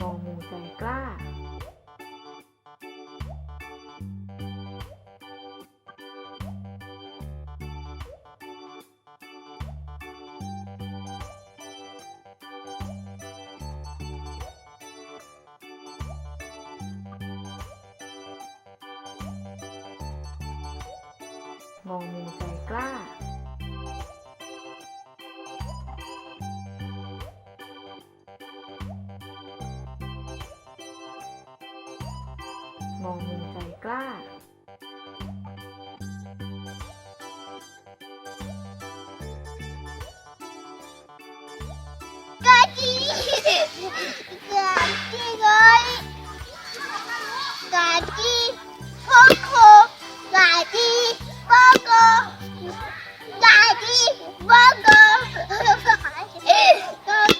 งองูใจกล้างองูใจกล้า งองูใจกล้า กาจีกาจีเลยกาจี